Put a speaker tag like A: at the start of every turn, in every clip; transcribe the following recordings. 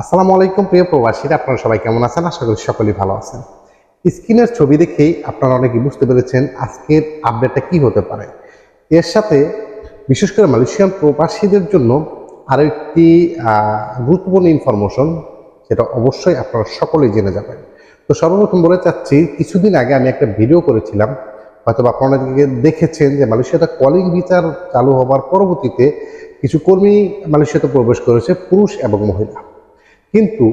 A: আসসালামু আলাইকুম প্রিয় প্রবাসীরা, আপনারা সবাই কেমন আছেন? আশা করি সকলেই ভালো আছেন। স্ক্রিনের ছবি দেখেই আপনারা অনেকে বুঝতে পেরেছেন আজকের আপডেটটা কি হতে পারে। এর সাথে বিশেষ করে মালয়েশিয়ান প্রবাসীদের জন্য আরও একটি গুরুত্বপূর্ণ ইনফরমেশন যেটা অবশ্যই আপনারা সকলেই জেনে যাবেন। তো সর্বপ্রথম বলে চাচ্ছি, কিছুদিন আগে আমি একটা ভিডিও করেছিলাম হয়তো আপনারা দেখেছেন যে মালয়েশিয়াতে কলিং বিচার চালু হওয়ার পরবর্তীতে কিছু কর্মী মালয়েশিয়াতে প্রবেশ করেছে, পুরুষ এবং মহিলা। কিন্তু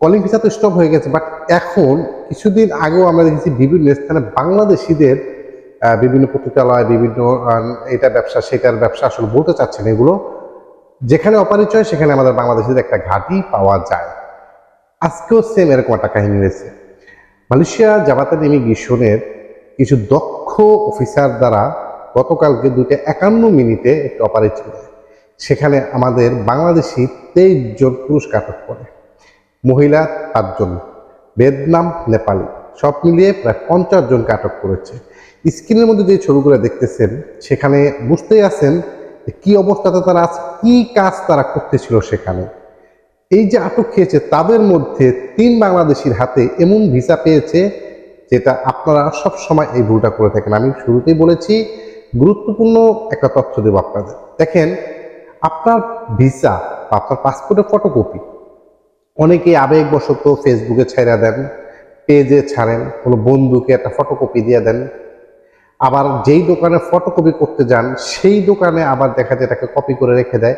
A: কলিং ভিসা তো স্টপ হয়ে গেছে বাট এখন কিছুদিন আগেও আমরা দেখেছি বিভিন্ন স্থানে বাংলাদেশিদের বিভিন্ন পতিতালয় বিভিন্ন এটা ব্যবসা, সেটার ব্যবসা আসলে বলতে চাচ্ছেন এগুলো। যেখানে অপরিচয়, সেখানে আমাদের বাংলাদেশিদের একটা ঘাঁটি পাওয়া যায়। আজকেও সেম এরকম একটা কাহিনী হয়েছে মালয়েশিয়া জামাতান ইমিগ্রেশনের কিছু দক্ষ অফিসার দ্বারা গতকালকে দুইটা একান্ন মিনিটে একটি অপারেশন সেখানে আমাদের বাংলাদেশি তেইশ জন পুরুষ আটক করে মহিলা পাঁচজন, ভিয়েতনাম, নেপালি, সব মিলিয়ে প্রায় পঞ্চাশ জনকে আটক করেছে স্ক্রিনের মধ্যে যে ছবিগুলো দেখতেছেন, সেখানে বুঝতেই আছেন কি অবস্থাতে তারা আছে, কি কাজ তারা করতেছিল সেখানে। এই যে আটক খেয়েছে, তাদের মধ্যে তিন বাংলাদেশির হাতে এমন ভিসা পেয়েছে যেটা আপনারা সব সময় এই ভুলটা করে থাকেন। আমি শুরুতেই বলেছি, গুরুত্বপূর্ণ একটা তথ্য দেব আপনাদের। দেখেন আপনার ভিসা বা আপনার পাসপোর্টের ফটোকপি অনেকেই আবেগবশত ফেসবুকে ছেড়ে দেন পেজে ছাড়েন, কোনো বন্ধুকে একটা ফটোকপি দিয়ে দেন। আবার যেই দোকানে ফটোকপি করতে যান, সেই দোকানে আবার দেখা যায় এটাকে কপি করে রেখে দেয়।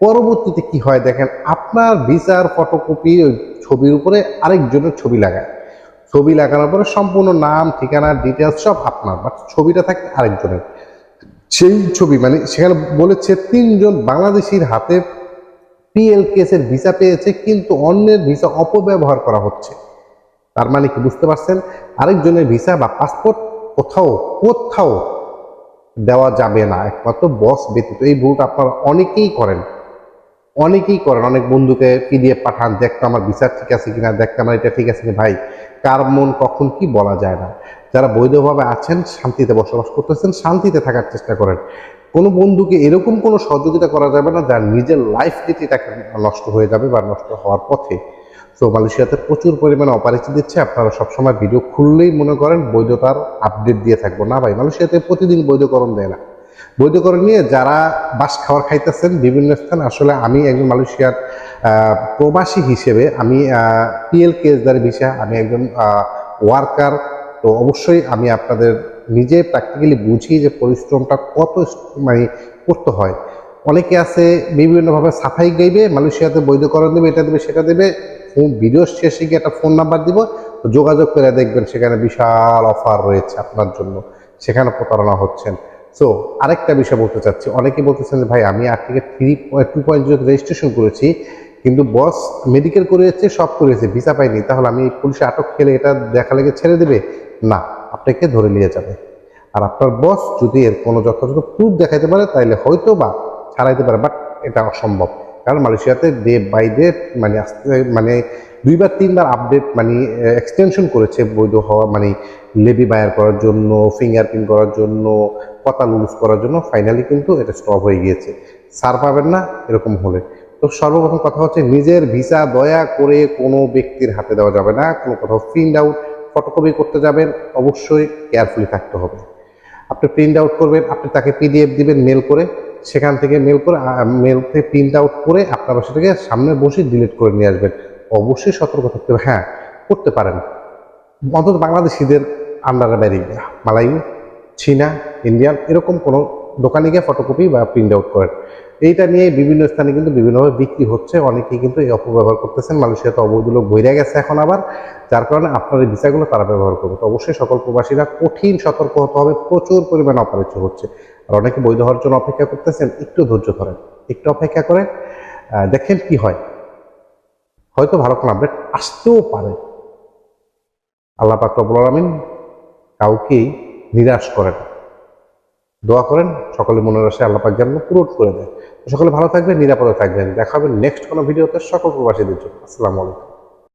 A: পরবর্তীতে কি হয় দেখেন, আপনার ভিসার ফটোকপি ওই ছবির উপরে আরেকজনের ছবি লাগায়। ছবি লাগানোর পরে সম্পূর্ণ নাম, ঠিকানা ডিটেলস সব আপনার বাট ছবিটা থাকে আরেকজনের। সেই ছবি মানে সেখানে বলেছে তিনজন বাংলাদেশির হাতে পিএল কেসের ভিসা পেয়েছে, কিন্তু অন্যের ভিসা অপব্যবহার করা হচ্ছে। তার মানে কি বুঝতে পারছেন? আরেকজনের ভিসা বা পাসপোর্ট কোথাও কোথাও দেওয়া যাবে না। একমাত্র বস ব্যতীত, এই ভুলটা আপনারা অনেকেই করেন। অনেকেই করেন। অনেক বন্ধুকে পিডিএফ পাঠান দেখতো আমার ভিসা ঠিক আছে কিনা দেখতো আমার এটা ঠিক আছে কিনা। ভাই কার মন কখন কি বলা যায় না। যারা বৈধভাবে আছেন, শান্তিতে বসবাস করতেছেন, শান্তিতে থাকার চেষ্টা করেন। কোনো বন্ধুকে এরকম কোনো সহযোগিতা করা যাবে না, যার নিজের লাইফ যেটি তাকে নষ্ট হয়ে যাবে বা নষ্ট হওয়ার পথে। তো মালয়েশিয়াতে প্রচুর পরিমাণে অপারেশন দিচ্ছে। আপনারা সবসময় ভিডিও খুললেই মনে করেন বৈধতার আপডেট দিয়ে থাকব। না ভাই, মালয়েশিয়াতে প্রতিদিন বৈধকরণ দেয় না। বৈধকরণ নিয়ে যারা বাস খাওয়ার খাইতেছেন বিভিন্ন স্থান, আসলে আমি একজন মালয়েশিয়ার প্রবাসী হিসেবে আমি পিএল কেসদারি ভিসা, আমি একজন ওয়ার্কার তো অবশ্যই আমি আপনাদের নিজে প্র্যাকটিক্যালি বুঝি যে পরিশ্রমটা কত মানে করতে হয়। অনেকে আছে বিভিন্নভাবে সাফাই গাইবে, মালয়েশিয়াতে বৈধকরণ দেবে, এটা দেবে, সেটা দেবে ভিডিও শেষে গিয়ে একটা ফোন নাম্বার দিব যোগাযোগ করে দেখবেন সেখানে বিশাল অফার রয়েছে আপনার জন্য, সেখানে প্রতারণা হচ্ছেন। সো আরেকটা বিষয় বলতে চাচ্ছি, অনেকে বলতেছেন যে ভাই, আমি article three two point zero registration করেছি কিন্তু বস মেডিকেল করেছে, সব করেছে ভিসা পাইনি তাহলে আমি পুলিশে আটক খেলে এটা দেখা লেগে ছেড়ে দেবে? না, আপনাকে ধরে নিয়ে যাবে। আর আপনার বস যদি এর কোনো যথাযথ প্রুফ দেখাইতে পারে তাহলে হয়তো বা ছাড়াইতে পারে বাট এটা অসম্ভব। কারণ মালয়েশিয়াতে ডে বাই ডে মানে আস্তে মানে দুইবার, তিনবার আপডেট মানে এক্সটেনশন করেছে বৈধ হওয়া মানে লেবি বায়ার করার জন্য ফিঙ্গারপ্রিন্ট করার জন্য কথা লুজ করার জন্য ফাইনালি কিন্তু এটা স্টপ হয়ে গিয়েছে। সার পাবেন না, এরকম হলে। তো সর্বপ্রথম কথা হচ্ছে নিজের ভিসা দয়া করে কোনো ব্যক্তির হাতে দেওয়া যাবে না, কোনো কোথাও প্রিন্ট আউট ফটোকপি করতে যাবেন, অবশ্যই কেয়ারফুলি থাকতে হবে। আপনি প্রিন্ট আউট করবেন, আপনি তাকে পিডিএফ দিবেন মেল করে, সেখান থেকে মেল করে মেল থেকে প্রিন্ট আউট করে আপনার সেটাকে সামনে বসে ডিলিট করে নিয়ে আসবেন। অবশ্যই সতর্ক থাকতে হবে হ্যাঁ করতে পারেন। অন্তত বাংলাদেশিদের আন্ডারে গিয়া মালায়ু চীনা, ইন্ডিয়ান, এরকম কোনো দোকানে গিয়ে ফটোকপি বা প্রিন্ট আউট করেন। এইটা নিয়ে বিভিন্ন স্থানে কিন্তু বিভিন্নভাবে বিক্রি হচ্ছে। অনেকেই কিন্তু এই অপব্যবহার করতেছেন। মালয়েশিয়াতে অবৈধ লোক গেছে এখন আবার। যার কারণে আপনার এই ভিসাগুলো তারা ব্যবহার করবে। তো অবশ্যই সকল প্রবাসীরা কঠিন সতর্ক হতে হবে। প্রচুর পরিমাণে অপারেশন হচ্ছে। আর অনেকে বৈধ হওয়ার জন্য অপেক্ষা করতেছেন। একটু ধৈর্য ধরেন। একটু অপেক্ষা করে দেখেন কি হয়। হয়তো ভালো কোনো আপডেট আসতেও পারে। আল্লাহ পাক রব্বুল আলামিন কাউকেই নিরাশ করেন না। দোয়া করেন, সকলে মনে রাশে আল্লাপাক যেন পূরণ করে দেয়। সকলে ভালো থাকবেন, নিরাপদে থাকবেন। দেখাবেন নেক্সট কোনো ভিডিওতে। সকল প্রবাসীদের জন্য। আসসালামু আলাইকুম।